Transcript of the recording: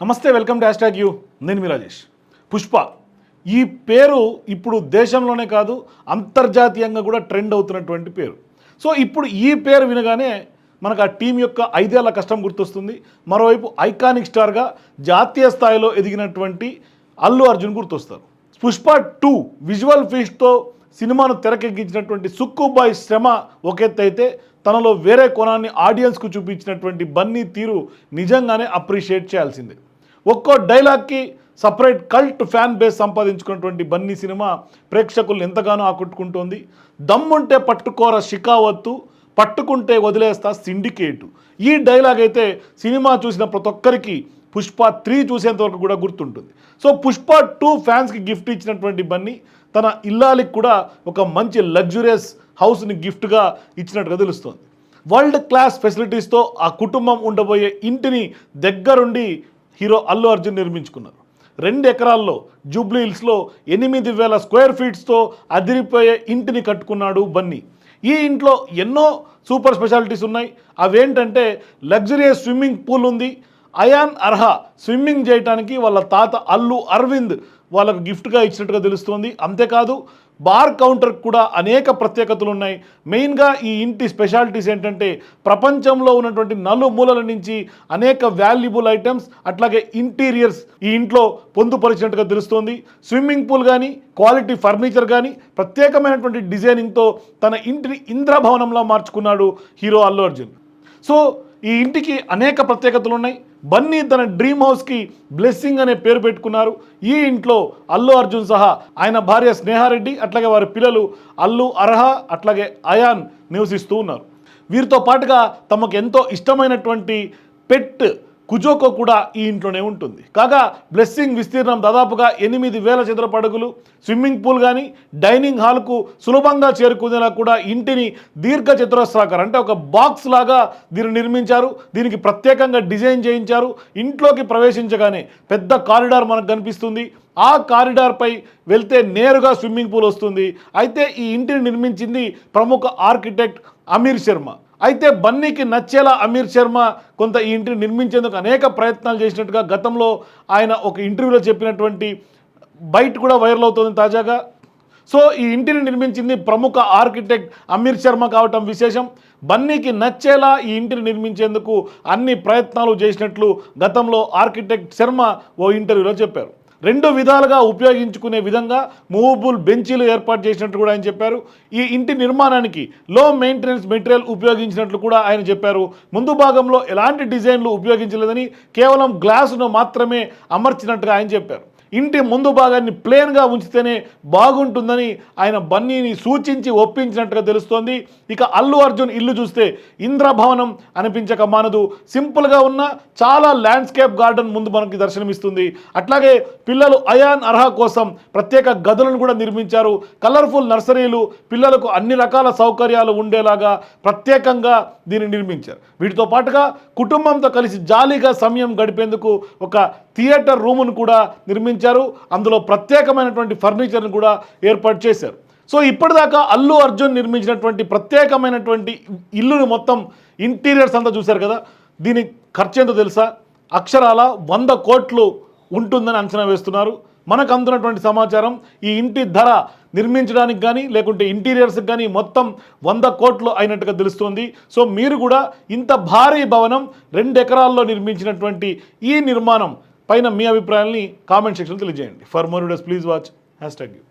నమస్తే welcome to hash you. నేను మీ రాజేష్. పుష్ప ఈ పేరు ఇప్పుడు దేశంలోనే కాదు అంతర్జాతీయంగా కూడా ట్రెండ్ అవుతున్నటువంటి పేరు. సో ఇప్పుడు ఈ పేరు వినగానే మనకు ఆ టీం యొక్క ఐదేళ్ళ కష్టం గుర్తొస్తుంది. మరోవైపు ఐకానిక్ స్టార్గా జాతీయ స్థాయిలో ఎదిగినటువంటి అల్లు అర్జున్ గుర్తొస్తారు. పుష్ప టూ విజువల్ ఫీస్ట్తో సినిమాను తెరకెక్కించినటువంటి సుక్కుబాయ్ శ్రమ ఒక ఎత్తు తనలో వేరే కోణాన్ని ఆడియన్స్కు చూపించినటువంటి బన్నీ తీరు నిజంగానే అప్రిషియేట్ చేయాల్సిందే. ఒక్కో డైలాగ్కి సపరేట్ కల్ట్ ఫ్యాన్ బేస్ సంపాదించుకున్నటువంటి బన్నీ సినిమా ప్రేక్షకులను ఎంతగానో ఆకట్టుకుంటోంది. దమ్ముంటే పట్టుకోర షికావత్తు పట్టుకుంటే వదిలేస్తా సిండికేటు. ఈ డైలాగ్ అయితే సినిమా చూసిన ప్రతి ఒక్కరికి పుష్ప త్రీ చూసేంత వరకు కూడా గుర్తుంటుంది. సో పుష్ప టూ ఫ్యాన్స్కి గిఫ్ట్ ఇచ్చినటువంటి బన్నీ తన ఇల్లాలికి కూడా ఒక మంచి లగ్జురియస్ హౌస్ని గిఫ్ట్గా ఇచ్చినట్టుగా తెలుస్తోంది. వరల్డ్ క్లాస్ ఫెసిలిటీస్తో ఆ కుటుంబం ఉండబోయే ఇంటిని దగ్గరుండి హీరో అల్లు అర్జున్ నిర్మించుకున్నారు. రెండు ఎకరాల్లో జూబ్లీ హిల్స్లో ఎనిమిది వేల స్క్వేర్ ఫీట్స్తో అదిరిపోయే ఇంటిని కట్టుకున్నాడు బన్నీ. ఈ ఇంట్లో ఎన్నో సూపర్ స్పెషాలిటీస్ ఉన్నాయి. అవేంటంటే లగ్జరియస్ స్విమ్మింగ్ పూల్ ఉంది. అయాన్ అర్హా స్విమ్మింగ్ చేయడానికి వాళ్ళ తాత అల్లు అరవింద్ వాళ్ళకు గిఫ్ట్గా ఇచ్చినట్టుగా తెలుస్తోంది. అంతేకాదు బార్ కౌంటర్ కూడా అనేక ప్రత్యేకతలు ఉన్నాయి. మెయిన్గా ఈ ఇంటి స్పెషాలిటీస్ ఏంటంటే ప్రపంచంలో ఉన్నటువంటి నలుమూలల నుంచి అనేక వాల్యుబుల్ ఐటమ్స్ అట్లాగే ఇంటీరియర్స్ ఈ ఇంట్లో పొందుపరిచినట్టుగా తెలుస్తోంది. స్విమ్మింగ్ పూల్ కానీ క్వాలిటీ ఫర్నిచర్ కానీ ప్రత్యేకమైనటువంటి డిజైనింగ్తో తన ఇంటిని ఇంద్రభవనంలో మార్చుకున్నాడు హీరో అల్లు అర్జున్. సో ఈ ఇంటికి అనేక ప్రత్యేకతలు ఉన్నాయి. బన్నీ తన డ్రీమ్ హౌస్కి బ్లెస్సింగ్ అనే పేరు పెట్టుకున్నారు. ఈ ఇంట్లో అల్లు అర్జున్ సహా ఆయన భార్య స్నేహారెడ్డి అట్లాగే వారి పిల్లలు అల్లు అర్హ అట్లాగే అయాన్ నివసిస్తూ ఉన్నారు. వీరితో పాటుగా తమకు ఎంతో ఇష్టమైనటువంటి పెట్ కుజోకో కూడా ఈ ఇంట్లోనే ఉంటుంది. కాగా బ్లెస్సింగ్ విస్తీర్ణం దాదాపుగా ఎనిమిది వేల చదరపు అడుగులు. స్విమ్మింగ్ పూల్ కానీ డైనింగ్ హాల్కు సులభంగా చేరుకునేలా కూడా ఇంటిని దీర్ఘ చతురస్రాకారం అంటే ఒక బాక్స్ లాగా దీన్ని నిర్మించారు. దీనికి ప్రత్యేకంగా డిజైన్ చేయించారు. ఇంట్లోకి ప్రవేశించగానే పెద్ద కారిడార్ మనకు కనిపిస్తుంది. ఆ కారిడార్పై వెళ్తే నేరుగా స్విమ్మింగ్ పూల్ వస్తుంది. అయితే ఈ ఇంటిని నిర్మించింది ప్రముఖ ఆర్కిటెక్ట్ అమీర్ శర్మ. అయితే బన్నీకి నచ్చేలా అమీర్ శర్మ కొంత ఈ ఇంటిని నిర్మించేందుకు అనేక ప్రయత్నాలు చేసినట్టుగా గతంలో ఆయన ఒక ఇంటర్వ్యూలో చెప్పినటువంటి బయట కూడా వైరల్ అవుతుంది తాజాగా. సో ఈ ఇంటిని నిర్మించింది ప్రముఖ ఆర్కిటెక్ట్ అమీర్ శర్మ కావటం విశేషం. బన్నీకి నచ్చేలా ఈ ఇంటిని నిర్మించేందుకు అన్ని ప్రయత్నాలు చేసినట్లు గతంలో ఆర్కిటెక్ట్ శర్మ ఓ ఇంటర్వ్యూలో చెప్పారు. రెండు విధాలుగా ఉపయోగించుకునే విధంగా మూవబుల్ బెంచీలు ఏర్పాటు చేసినట్టు కూడా ఆయన చెప్పారు. ఈ ఇంటి నిర్మాణానికి లో మెయింటెనెన్స్ మెటీరియల్ ఉపయోగించినట్లు కూడా ఆయన చెప్పారు. ముందు భాగంలో ఎలాంటి డిజైన్లు ఉపయోగించలేదని కేవలం గ్లాసును మాత్రమే అమర్చినట్టుగా ఆయన చెప్పారు. ఇంటి ముందు భాగాన్ని ప్లేన్గా ఉంచితేనే బాగుంటుందని ఆయన బన్నీని సూచించి ఒప్పించినట్టుగా తెలుస్తోంది. ఇక అల్లు అర్జున్ ఇల్లు చూస్తే ఇంద్రభవనం అనిపించక మానదు. సింపుల్గా ఉన్న చాలా ల్యాండ్స్కేప్ గార్డెన్ ముందు మనకి దర్శనమిస్తుంది. అట్లాగే పిల్లలు అయాన్ అర్హా కోసం ప్రత్యేక గదులను కూడా నిర్మించారు. కలర్ఫుల్ నర్సరీలు పిల్లలకు అన్ని రకాల సౌకర్యాలు ఉండేలాగా ప్రత్యేకంగా దీన్ని నిర్మించారు. వీటితో పాటుగా కుటుంబంతో కలిసి జాలీగా సమయం గడిపేందుకు ఒక థియేటర్ రూమును కూడా నిర్మించారు. అందులో ప్రత్యేకమైనటువంటి ఫర్నిచర్ని కూడా ఏర్పాటు చేశారు. సో ఇప్పటిదాకా అల్లు అర్జున్ నిర్మించినటువంటి ప్రత్యేకమైనటువంటి ఇల్లుని మొత్తం ఇంటీరియర్స్ అంతా చూశారు కదా? దీని ఖర్చు ఎంతో తెలుసా? అక్షరాల వంద కోట్లు ఉంటుందని అంచనా వేస్తున్నారు. మనకు అందునటువంటి సమాచారం ఈ ఇంటి ధర నిర్మించడానికి కానీ లేకుంటే ఇంటీరియర్స్కి కానీ మొత్తం వంద కోట్లు అయినట్టుగా తెలుస్తుంది. సో మీరు కూడా ఇంత భారీ భవనం రెండు ఎకరాల్లో నిర్మించినటువంటి ఈ నిర్మాణం పైన మీ అభిప్రాయాల్ని కామెంట్ సెక్షన్లో తెలియజేయండి. For more videos please watch hashtag you